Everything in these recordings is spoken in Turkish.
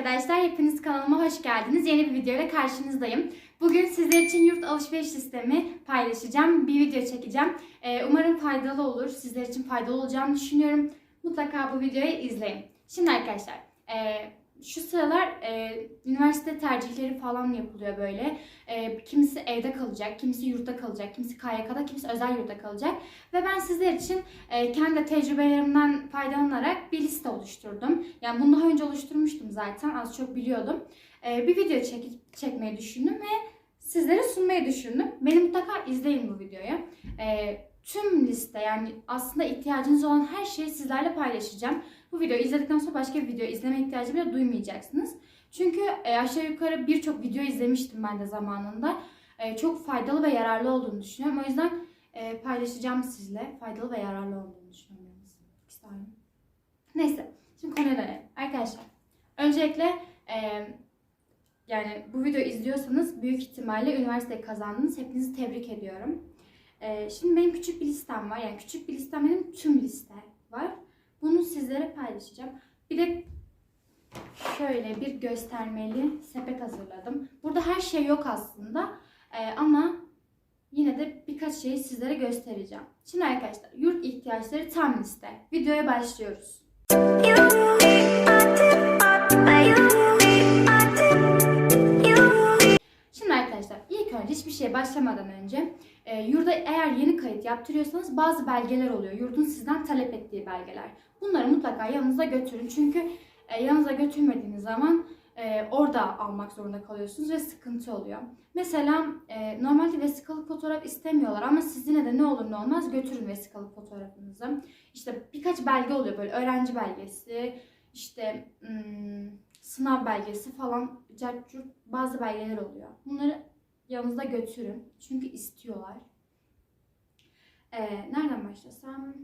arkadaşlar, hepiniz kanalıma hoş geldiniz. Yeni bir videoyla karşınızdayım. Bugün sizler için yurt alışveriş sistemi paylaşacağım. Bir video çekeceğim. Ee, umarım faydalı olur. Sizler için faydalı olacağını düşünüyorum. Mutlaka bu videoyu izleyin. Şimdi arkadaşlar, e, şu sıralar e, üniversite tercihleri falan yapılıyor böyle. E, kimisi evde kalacak, kimisi yurtta kalacak, kimisi KYK'da, kimisi özel yurtta kalacak. Ve ben sizler için e, kendi tecrübelerimden faydalanarak bir liste oluşturdum. Yani bunu daha önce oluşturmuştum zaten. Az çok biliyordum. E, bir video çek çekmeyi düşündüm ve sizlere sunmayı düşündüm. Beni mutlaka izleyin bu videoyu. E, tüm liste yani aslında ihtiyacınız olan her şeyi sizlerle paylaşacağım. Bu videoyu izledikten sonra başka bir video izleme ihtiyacı bile duymayacaksınız. Çünkü e, aşağı yukarı birçok video izlemiştim ben de zamanında. E, çok faydalı ve yararlı olduğunu düşünüyorum. O yüzden e, paylaşacağım sizle. Faydalı ve yararlı olduğunu düşünüyorum. İkisi aynı. Neyse. Şimdi konuya dönelim. Arkadaşlar. Öncelikle e, yani bu videoyu izliyorsanız büyük ihtimalle üniversite kazandınız. Hepinizi tebrik ediyorum. E, şimdi benim küçük bir listem var. Yani küçük bir listem benim tüm liste var. Bunu sizlere paylaşacağım. Bir de şöyle bir göstermeli sepet hazırladım. Burada her şey yok aslında. E, ama yine de birkaç şeyi sizlere göstereceğim. Şimdi arkadaşlar yurt ihtiyaçları tam liste. Videoya başlıyoruz. Şimdi arkadaşlar ilk önce hiçbir şeye başlamadan önce e, yurda eğer yeni kayıt yaptırıyorsanız bazı belgeler oluyor. Yurdun sizden talep ettiği belgeler. Bunları mutlaka yanınıza götürün. Çünkü e, yanınıza götürmediğiniz zaman e, orada almak zorunda kalıyorsunuz ve sıkıntı oluyor. Mesela e, normalde vesikalık fotoğraf istemiyorlar ama siz de ne olur ne olmaz götürün vesikalık fotoğrafınızı. İşte birkaç belge oluyor böyle öğrenci belgesi, işte hmm, sınav belgesi falan bazı belgeler oluyor. Bunları yanınızda götürün çünkü istiyorlar. E, nereden başlasam?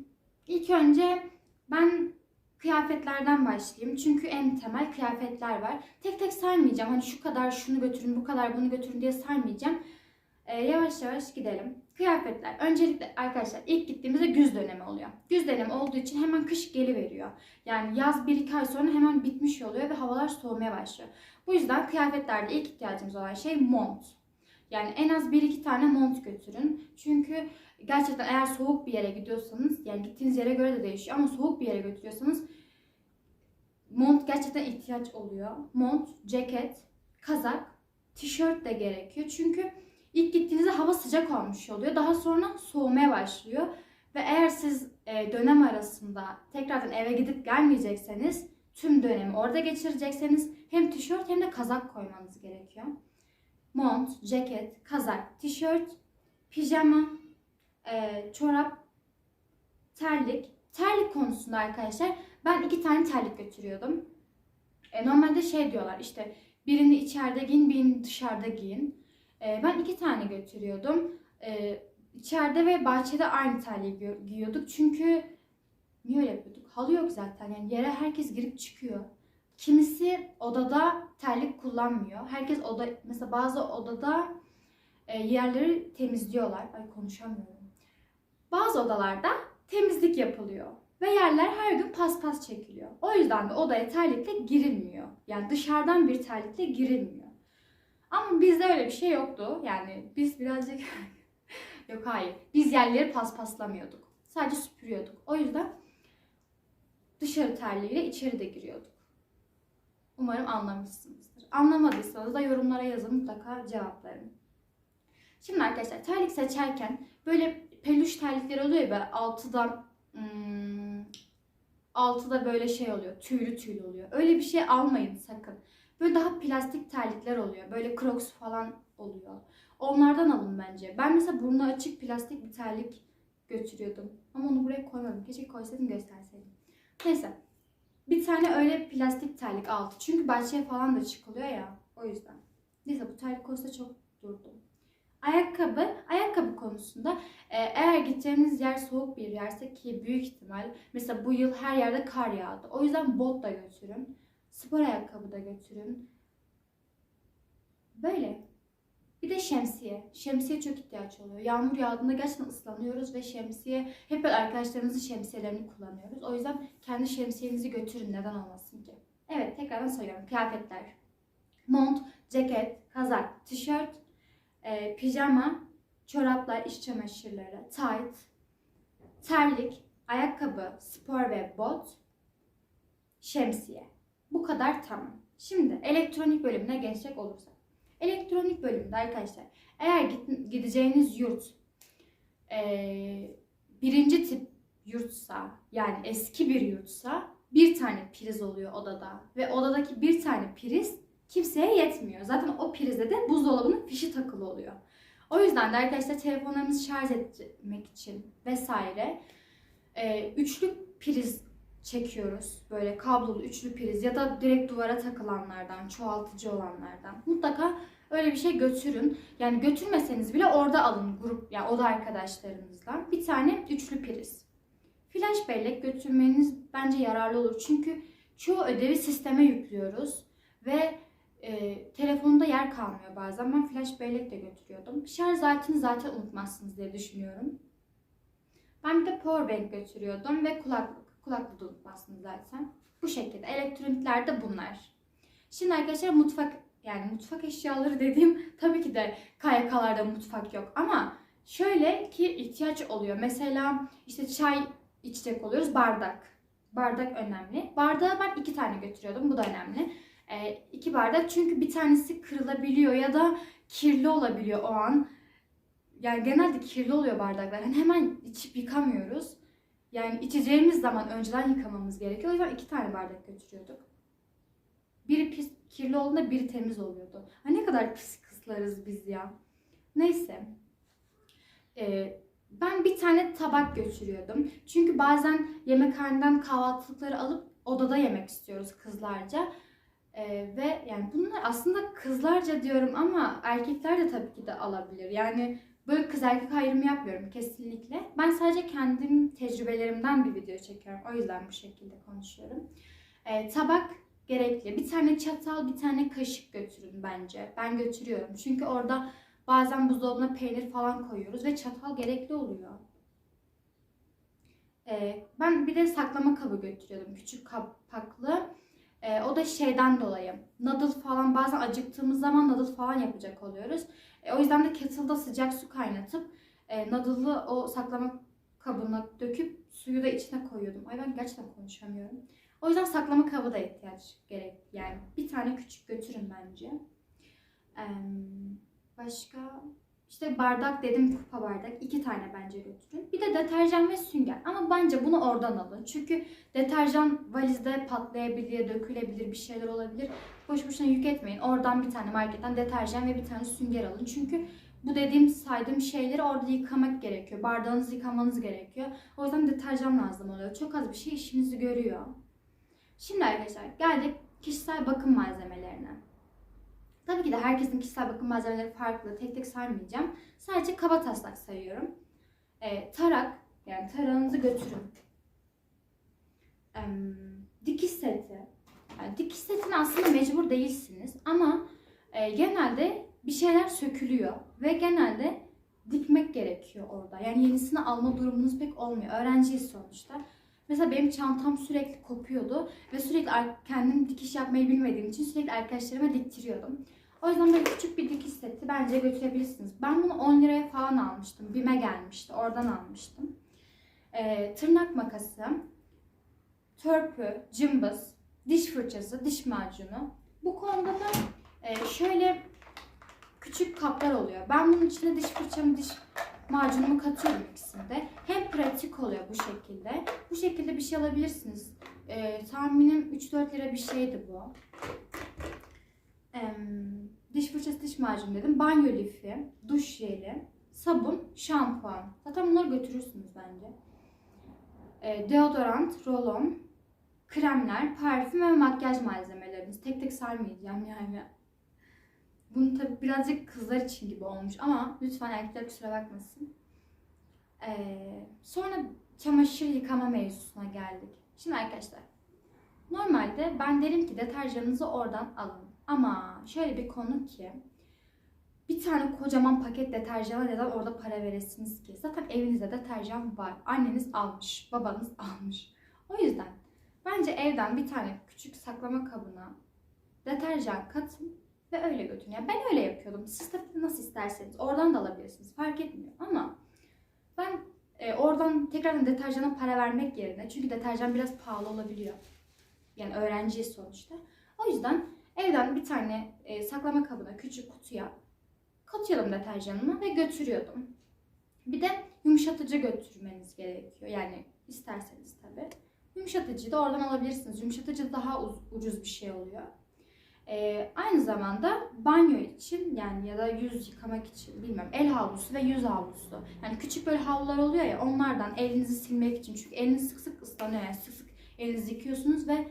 İlk önce ben kıyafetlerden başlayayım. Çünkü en temel kıyafetler var. Tek tek saymayacağım. Hani şu kadar şunu götürün, bu kadar bunu götürün diye saymayacağım. Ee, yavaş yavaş gidelim. Kıyafetler. Öncelikle arkadaşlar ilk gittiğimizde güz dönemi oluyor. Güz dönemi olduğu için hemen kış geliveriyor. Yani yaz 1-2 ay sonra hemen bitmiş oluyor ve havalar soğumaya başlıyor. Bu yüzden kıyafetlerde ilk ihtiyacımız olan şey mont. Yani en az 1-2 tane mont götürün. Çünkü gerçekten eğer soğuk bir yere gidiyorsanız yani gittiğiniz yere göre de değişiyor ama soğuk bir yere götürüyorsanız mont gerçekten ihtiyaç oluyor. Mont, ceket, kazak, tişört de gerekiyor. Çünkü ilk gittiğinizde hava sıcak olmuş oluyor. Daha sonra soğumaya başlıyor. Ve eğer siz e, dönem arasında tekrardan eve gidip gelmeyecekseniz tüm dönemi orada geçirecekseniz hem tişört hem de kazak koymanız gerekiyor. Mont, ceket, kazak, tişört, pijama, e, çorap, terlik. Terlik konusunda arkadaşlar ben iki tane terlik götürüyordum. E, normalde şey diyorlar işte birini içeride giyin, birini dışarıda giyin. E, ben iki tane götürüyordum. E, içeride ve bahçede aynı terliği giy- giyiyorduk. Çünkü niye öyle yapıyorduk? Halı yok zaten. Yani yere herkes girip çıkıyor. Kimisi odada terlik kullanmıyor. Herkes oda mesela bazı odada e, yerleri temizliyorlar. Ay konuşamıyorum. Bazı odalarda temizlik yapılıyor. Ve yerler her gün paspas çekiliyor. O yüzden de odaya terlikle girilmiyor. Yani dışarıdan bir terlikle girilmiyor. Ama bizde öyle bir şey yoktu. Yani biz birazcık... Yok hayır. Biz yerleri paspaslamıyorduk. Sadece süpürüyorduk. O yüzden dışarı terliğiyle içeri de giriyorduk. Umarım anlamışsınızdır. Anlamadıysanız da yorumlara yazın mutlaka cevaplarım. Şimdi arkadaşlar terlik seçerken böyle peluş terlikler oluyor ya böyle altıda hmm, böyle şey oluyor. Tüylü tüylü oluyor. Öyle bir şey almayın sakın. Böyle daha plastik terlikler oluyor. Böyle crocs falan oluyor. Onlardan alın bence. Ben mesela burnu açık plastik bir terlik götürüyordum. Ama onu buraya koymadım. Keşke koysaydım gösterseydim. Neyse. Bir tane öyle plastik terlik altı. Çünkü bahçeye falan da çıkılıyor ya. O yüzden. Neyse bu terlik olsa çok durdum. Ayakkabı, ayakkabı konusunda e, eğer gideceğiniz yer soğuk bir yerse ki büyük ihtimal mesela bu yıl her yerde kar yağdı. O yüzden bot da götürün. Spor ayakkabı da götürün. Böyle. Bir de şemsiye. Şemsiye çok ihtiyaç oluyor. Yağmur yağdığında gerçekten ıslanıyoruz ve şemsiye hep böyle arkadaşlarımızın şemsiyelerini kullanıyoruz. O yüzden kendi şemsiyenizi götürün. Neden olmasın ki? Evet tekrardan söylüyorum. Kıyafetler. Mont, ceket, kazak, tişört, e, pijama, çoraplar, iş çamaşırları, tight, terlik, ayakkabı, spor ve bot, şemsiye. Bu kadar tamam. Şimdi elektronik bölümüne geçecek olursak. Elektronik bölümde arkadaşlar eğer gideceğiniz yurt eee, birinci tip yurtsa yani eski bir yurtsa bir tane priz oluyor odada ve odadaki bir tane priz kimseye yetmiyor. Zaten o prizde de buzdolabının fişi takılı oluyor. O yüzden de arkadaşlar telefonlarımızı şarj etmek için vesaire eee, üçlü priz çekiyoruz. Böyle kablolu üçlü priz ya da direkt duvara takılanlardan, çoğaltıcı olanlardan. Mutlaka öyle bir şey götürün. Yani götürmeseniz bile orada alın grup yani oda arkadaşlarınızla. Bir tane üçlü priz. Flash bellek götürmeniz bence yararlı olur. Çünkü çoğu ödevi sisteme yüklüyoruz ve e, telefonda yer kalmıyor bazen. Ben flash bellek de götürüyordum. Şarj aletini zaten unutmazsınız diye düşünüyorum. Ben bir de powerbank götürüyordum ve kulaklık. Kulaklığı da unutmazsınız zaten. Bu şekilde. Elektronikler de bunlar. Şimdi arkadaşlar mutfak yani mutfak eşyaları dediğim tabii ki de KYK'larda mutfak yok ama şöyle ki ihtiyaç oluyor. Mesela işte çay içecek oluyoruz bardak. Bardak önemli. Bardağı ben iki tane götürüyordum. Bu da önemli. Ee, iki bardak çünkü bir tanesi kırılabiliyor ya da kirli olabiliyor o an. Yani genelde kirli oluyor bardaklar. Hani hemen içip yıkamıyoruz. Yani içeceğimiz zaman önceden yıkamamız gerekiyor. O yüzden iki tane bardak götürüyorduk. Biri pis, kirli olduğunda biri temiz oluyordu. Ha ne kadar pis kızlarız biz ya. Neyse. Ee, ben bir tane tabak götürüyordum. Çünkü bazen yemekhaneden kahvaltılıkları alıp odada yemek istiyoruz kızlarca. Ee, ve yani bunlar aslında kızlarca diyorum ama erkekler de tabii ki de alabilir. Yani böyle kız erkek ayrımı yapmıyorum kesinlikle. Ben sadece kendim tecrübelerimden bir video çekiyorum. O yüzden bu şekilde konuşuyorum. Ee, tabak gerekli. Bir tane çatal, bir tane kaşık götürün bence. Ben götürüyorum. Çünkü orada bazen buzdolabına peynir falan koyuyoruz ve çatal gerekli oluyor. Ee, ben bir de saklama kabı götürüyordum. Küçük kapaklı. Ee, o da şeyden dolayı. Noodle falan bazen acıktığımız zaman noodle falan yapacak oluyoruz. E, o yüzden de kettle'da sıcak su kaynatıp e, noodle'ı o saklama kabına döküp suyu da içine koyuyordum. Ay ben gerçekten konuşamıyorum. O yüzden saklama kabı da ihtiyaç gerek. Yani bir tane küçük götürün bence. Ee, başka işte bardak dedim kupa bardak. iki tane bence götürün. Bir de deterjan ve sünger. Ama bence bunu oradan alın. Çünkü deterjan valizde patlayabilir, dökülebilir, bir şeyler olabilir. Boş boşuna yük etmeyin. Oradan bir tane marketten deterjan ve bir tane sünger alın. Çünkü bu dediğim saydığım şeyleri orada yıkamak gerekiyor. Bardağınızı yıkamanız gerekiyor. O yüzden deterjan lazım oluyor. Çok az bir şey işinizi görüyor. Şimdi arkadaşlar geldik kişisel bakım malzemelerine. Tabii ki de herkesin kişisel bakım malzemeleri farklı. Tek tek saymayacağım. Sadece kaba taslak sayıyorum. Ee, tarak, yani tarağınızı götürün. Ee, dikiş seti. Yani dikiş setine aslında mecbur değilsiniz ama e, genelde bir şeyler sökülüyor ve genelde dikmek gerekiyor orada. Yani yenisini alma durumunuz pek olmuyor. Öğrenciyiz sonuçta. Mesela benim çantam sürekli kopuyordu ve sürekli kendim dikiş yapmayı bilmediğim için sürekli arkadaşlarıma diktiriyordum. O yüzden böyle küçük bir dikiş seti bence götürebilirsiniz. Ben bunu 10 liraya falan almıştım. Bime gelmişti. Oradan almıştım. Ee, tırnak makası, törpü, cımbız, diş fırçası, diş macunu. Bu konuda da e, şöyle küçük kaplar oluyor. Ben bunun içine diş fırçamı, diş macunumu katıyorum ikisinde. Hem pratik oluyor bu şekilde. Bu şekilde bir şey alabilirsiniz. Ee, tahminim 3-4 lira bir şeydi bu. Fırçası, diş macunu dedim. Banyo lifi, duş jeli, sabun, şampuan. Zaten bunları götürürsünüz bence. Ee, deodorant, rolon, kremler, parfüm ve makyaj malzemeleriniz. Tek tek saymayacağım yani. Bunu tabii birazcık kızlar için gibi olmuş ama lütfen erkekler kusura bakmasın. Ee, sonra çamaşır yıkama mevzusuna geldik. Şimdi arkadaşlar normalde ben derim ki deterjanınızı oradan alın. Ama şöyle bir konu ki bir tane kocaman paket deterjana neden orada para veresiniz ki? Zaten evinizde deterjan var. Anneniz almış, babanız almış. O yüzden Bence evden bir tane küçük saklama kabına deterjan katın ve öyle götürün. Yani ben öyle yapıyordum. Siz tabii nasıl isterseniz oradan da alabilirsiniz. Fark etmiyor ama ben e, oradan tekrardan deterjana para vermek yerine çünkü deterjan biraz pahalı olabiliyor. Yani öğrenciyiz sonuçta. O yüzden evden bir tane e, saklama kabına, küçük kutuya katıyordum deterjanımı ve götürüyordum. Bir de yumuşatıcı götürmeniz gerekiyor. Yani isterseniz tabii. Yumuşatıcıyı da oradan alabilirsiniz. Yumuşatıcı daha uz- ucuz bir şey oluyor. Ee, aynı zamanda banyo için yani ya da yüz yıkamak için bilmiyorum el havlusu ve yüz havlusu. Yani küçük böyle havlular oluyor ya onlardan elinizi silmek için. Çünkü eliniz sık sık ıslanıyor yani sık sık elinizi yıkıyorsunuz ve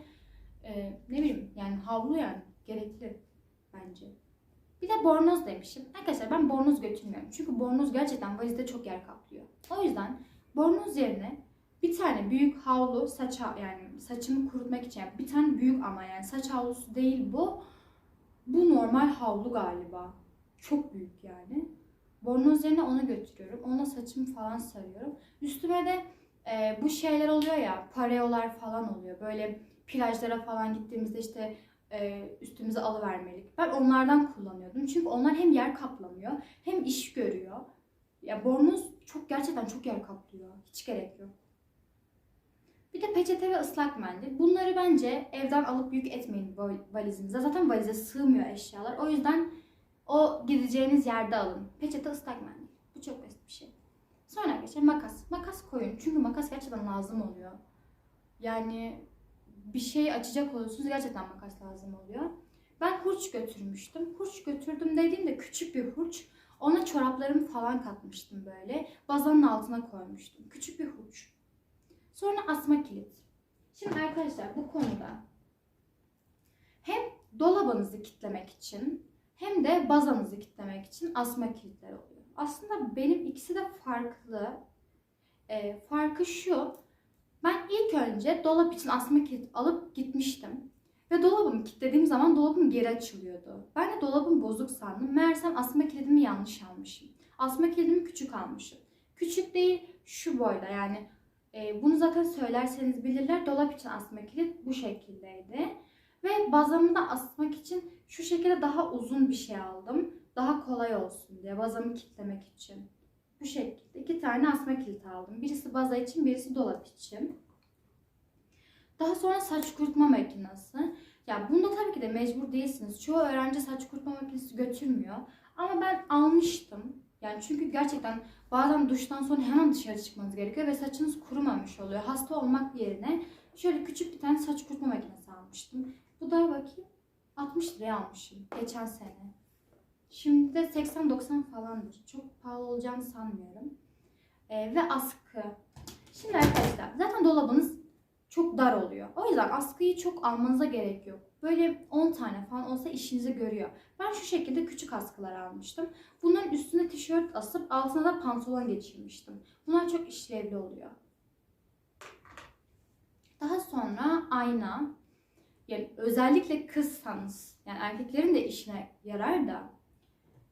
e, ne bileyim yani havlu yani gerekli bence. Bir de bornoz demişim. Arkadaşlar ben bornoz götürmüyorum. Çünkü bornoz gerçekten valizde çok yer kaplıyor. O yüzden bornoz yerine bir tane büyük havlu saça yani saçımı kurutmak için bir tane büyük ama yani saç havlusu değil bu. Bu normal havlu galiba. Çok büyük yani. Bornoz yerine onu götürüyorum. Ona saçımı falan sarıyorum. Üstüme de e, bu şeyler oluyor ya pareolar falan oluyor. Böyle plajlara falan gittiğimizde işte e, üstümüze alıvermelik. Ben onlardan kullanıyordum. Çünkü onlar hem yer kaplamıyor hem iş görüyor. Ya bornoz çok gerçekten çok yer kaplıyor. Hiç gerek yok. Bir de peçete ve ıslak mendil. Bunları bence evden alıp yük etmeyin val- valizinize. Zaten valize sığmıyor eşyalar. O yüzden o gideceğiniz yerde alın. Peçete ıslak mendil. Bu çok basit bir şey. Sonra arkadaşlar makas. Makas koyun. Çünkü makas gerçekten lazım oluyor. Yani bir şey açacak oluyorsunuz gerçekten makas lazım oluyor. Ben hurç götürmüştüm. Hurç götürdüm dediğimde küçük bir hurç. Ona çoraplarımı falan katmıştım böyle. Bazanın altına koymuştum. Küçük bir hurç. Sonra asma kilit. Şimdi arkadaşlar bu konuda hem dolabınızı kitlemek için hem de bazanızı kitlemek için asma kilitler oluyor. Aslında benim ikisi de farklı. Ee, farkı şu. Ben ilk önce dolap için asma kilit alıp gitmiştim. Ve dolabımı kilitlediğim zaman dolabım geri açılıyordu. Ben de dolabım bozuk sandım. Meğersem asma kilidimi yanlış almışım. Asma kilidimi küçük almışım. Küçük değil şu boyda yani. e, bunu zaten söylerseniz bilirler. Dolap için asma kilit bu şekildeydi. Ve bazamı da asmak için şu şekilde daha uzun bir şey aldım. Daha kolay olsun diye bazamı kilitlemek için. Bu şekilde iki tane asma kilit aldım. Birisi baza için, birisi dolap için. Daha sonra saç kurutma makinesi. Ya bunda tabii ki de mecbur değilsiniz. Çoğu öğrenci saç kurutma makinesi götürmüyor. Ama ben almıştım. Yani çünkü gerçekten bazen duştan sonra hemen dışarı çıkmanız gerekiyor ve saçınız kurumamış oluyor. Hasta olmak yerine şöyle küçük bir tane saç kurutma makinesi almıştım. Bu da bakayım 60 liraya almışım geçen sene. Şimdi de 80-90 falandır. Çok pahalı olacağını sanmıyorum. Ee, ve askı. Şimdi arkadaşlar zaten dolabınız çok dar oluyor. O yüzden askıyı çok almanıza gerek yok. Böyle 10 tane falan olsa işinizi görüyor. Ben şu şekilde küçük askılar almıştım. Bunların üstüne tişört asıp altına da pantolon geçirmiştim. Bunlar çok işlevli oluyor. Daha sonra ayna. Yani özellikle kızsanız, yani erkeklerin de işine yarar da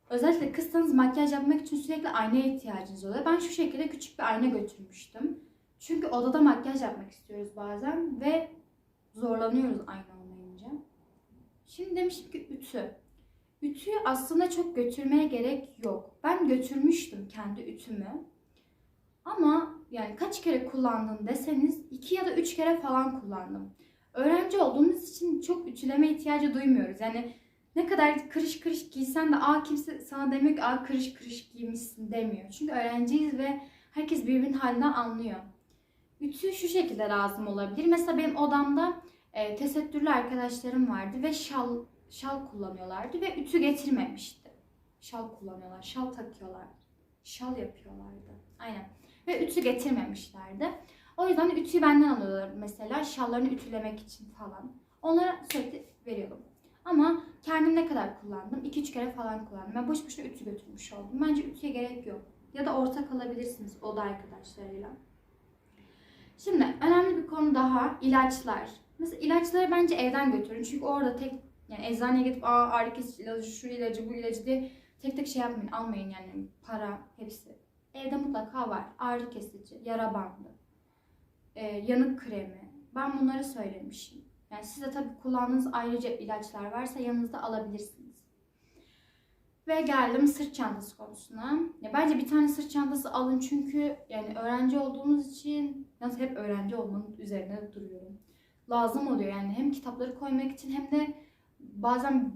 özellikle kızsanız makyaj yapmak için sürekli aynaya ihtiyacınız oluyor. Ben şu şekilde küçük bir ayna götürmüştüm. Çünkü odada makyaj yapmak istiyoruz bazen ve zorlanıyoruz ayna olmayınca. Şimdi demiştim ki ütü. Ütüyü aslında çok götürmeye gerek yok. Ben götürmüştüm kendi ütümü. Ama yani kaç kere kullandın deseniz iki ya da üç kere falan kullandım. Öğrenci olduğumuz için çok ütüleme ihtiyacı duymuyoruz. Yani ne kadar kırış kırış giysen de aa kimse sana demiyor ki aa kırış kırış giymişsin demiyor. Çünkü öğrenciyiz ve herkes birbirinin halinden anlıyor. Ütü şu şekilde lazım olabilir. Mesela benim odamda e, tesettürlü arkadaşlarım vardı ve şal şal kullanıyorlardı ve ütü getirmemişti. Şal kullanıyorlar, şal takıyorlar. Şal yapıyorlardı. Aynen. Ve ütü getirmemişlerdi. O yüzden de ütüyü benden alıyorlar mesela şallarını ütülemek için falan. Onlara sürekli veriyordum. Ama kendim ne kadar kullandım? 2-3 kere falan kullandım. Ben boş boşuna ütü götürmüş oldum. Bence ütüye gerek yok. Ya da ortak alabilirsiniz oda arkadaşlarıyla. Şimdi önemli bir konu daha ilaçlar. Mesela ilaçları bence evden götürün. Çünkü orada tek yani eczaneye gidip aa ağrı kesici ilacı, şu ilacı, bu ilacı diye tek tek şey yapmayın. Almayın yani para hepsi. Evde mutlaka var. Ağrı kesici, yara bandı, e, yanık kremi, Ben bunları söylemişim. Yani siz de tabii kullandığınız ayrıca ilaçlar varsa yanınızda alabilirsiniz. Ve geldim sırt çantası konusuna. Ya bence bir tane sırt çantası alın çünkü yani öğrenci olduğumuz için yalnız hep öğrenci olmanın üzerine duruyorum. Lazım oluyor yani hem kitapları koymak için hem de bazen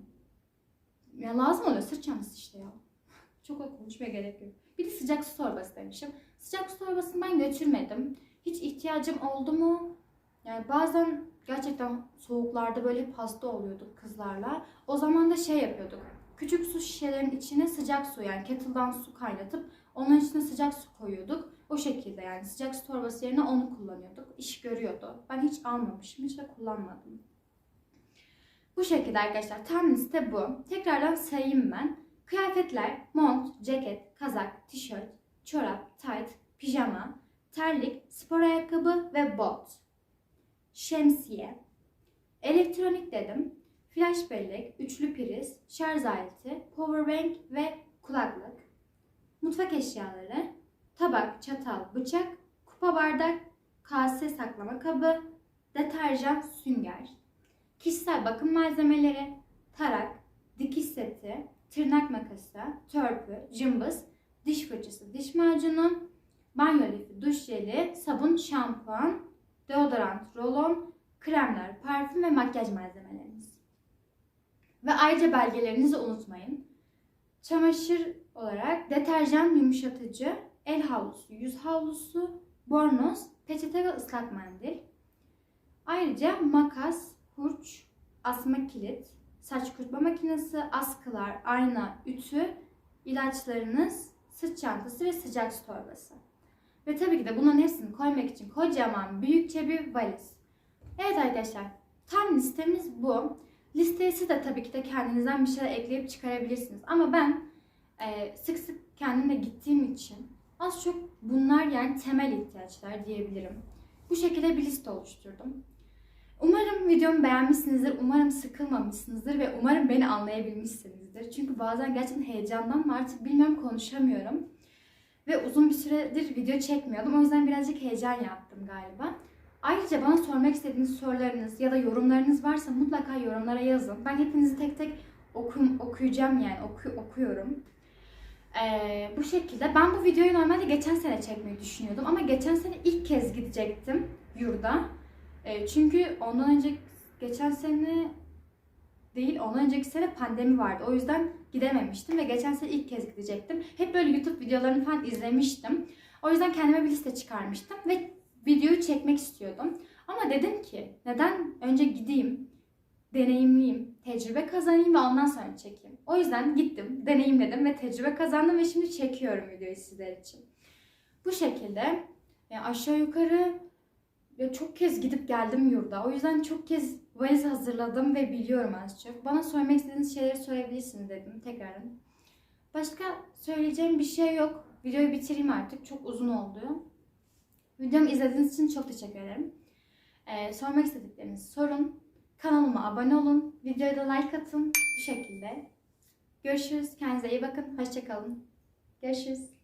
ya lazım oluyor sırt çantası işte ya. Çok da konuşmaya gerek yok. Bir de sıcak su torbası demişim. Sıcak su torbasını ben götürmedim. Hiç ihtiyacım oldu mu? Yani bazen gerçekten soğuklarda böyle hep hasta oluyorduk kızlarla. O zaman da şey yapıyorduk. Küçük su şişelerin içine sıcak su yani kettle'dan su kaynatıp onun içine sıcak su koyuyorduk. O şekilde yani sıcak su torbası yerine onu kullanıyorduk. İş görüyordu. Ben hiç almamışım, hiç de kullanmadım. Bu şekilde arkadaşlar tam liste bu. Tekrardan sayayım ben. Kıyafetler, mont, ceket, kazak, tişört, çorap, tayt, pijama, terlik, spor ayakkabı ve bot. Şemsiye. Elektronik dedim. Flash bellek, üçlü priz, şarj aleti, powerbank ve kulaklık. Mutfak eşyaları, tabak, çatal, bıçak, kupa bardak, kase saklama kabı, deterjan, sünger. Kişisel bakım malzemeleri, tarak, dikiş seti, tırnak makası, törpü, cımbız, diş fırçası, diş macunu, banyo lifi, duş jeli, sabun, şampuan, deodorant, rolon, kremler, parfüm ve makyaj malzemeleriniz. Ve ayrıca belgelerinizi unutmayın. Çamaşır olarak deterjan yumuşatıcı, el havlusu, yüz havlusu, bornoz, peçete ve ıslak mendil. Ayrıca makas, hurç, asma kilit, saç kurutma makinesi, askılar, ayna, ütü, ilaçlarınız, sırt çantası ve sıcak su torbası. Ve tabii ki de bunların hepsini koymak için kocaman büyükçe bir valiz. Evet arkadaşlar tam listemiz bu. Listeye siz de tabii ki de kendinizden bir şeyler ekleyip çıkarabilirsiniz. Ama ben e, sık sık kendimle gittiğim için az çok bunlar yani temel ihtiyaçlar diyebilirim. Bu şekilde bir liste oluşturdum. Umarım videomu beğenmişsinizdir, umarım sıkılmamışsınızdır ve umarım beni anlayabilmişsinizdir. Çünkü bazen gerçekten heyecandan mı artık bilmiyorum konuşamıyorum. Ve uzun bir süredir video çekmiyordum. O yüzden birazcık heyecan yaptım galiba. Ayrıca bana sormak istediğiniz sorularınız ya da yorumlarınız varsa mutlaka yorumlara yazın. Ben hepinizi tek tek okum, okuyacağım yani oku, okuyorum. Ee, bu şekilde. Ben bu videoyu normalde geçen sene çekmeyi düşünüyordum ama geçen sene ilk kez gidecektim yurda. Ee, çünkü ondan önce geçen sene değil, ondan önceki sene pandemi vardı. O yüzden gidememiştim ve geçen sene ilk kez gidecektim. Hep böyle YouTube videolarını falan izlemiştim. O yüzden kendime bir liste çıkarmıştım ve videoyu çekmek istiyordum. Ama dedim ki neden önce gideyim, deneyimleyeyim, tecrübe kazanayım ve ondan sonra çekeyim. O yüzden gittim, deneyimledim ve tecrübe kazandım ve şimdi çekiyorum videoyu sizler için. Bu şekilde yani aşağı yukarı ya çok kez gidip geldim yurda. O yüzden çok kez valiz hazırladım ve biliyorum az çok. Bana sormak istediğiniz şeyleri sorabilirsiniz dedim tekrardan. Başka söyleyeceğim bir şey yok. Videoyu bitireyim artık. Çok uzun oldu. Videomu izlediğiniz için çok teşekkür ederim. Ee, sormak istediklerinizi sorun. Kanalıma abone olun. Videoya da like atın. Bu şekilde. Görüşürüz. Kendinize iyi bakın. Hoşçakalın. Görüşürüz.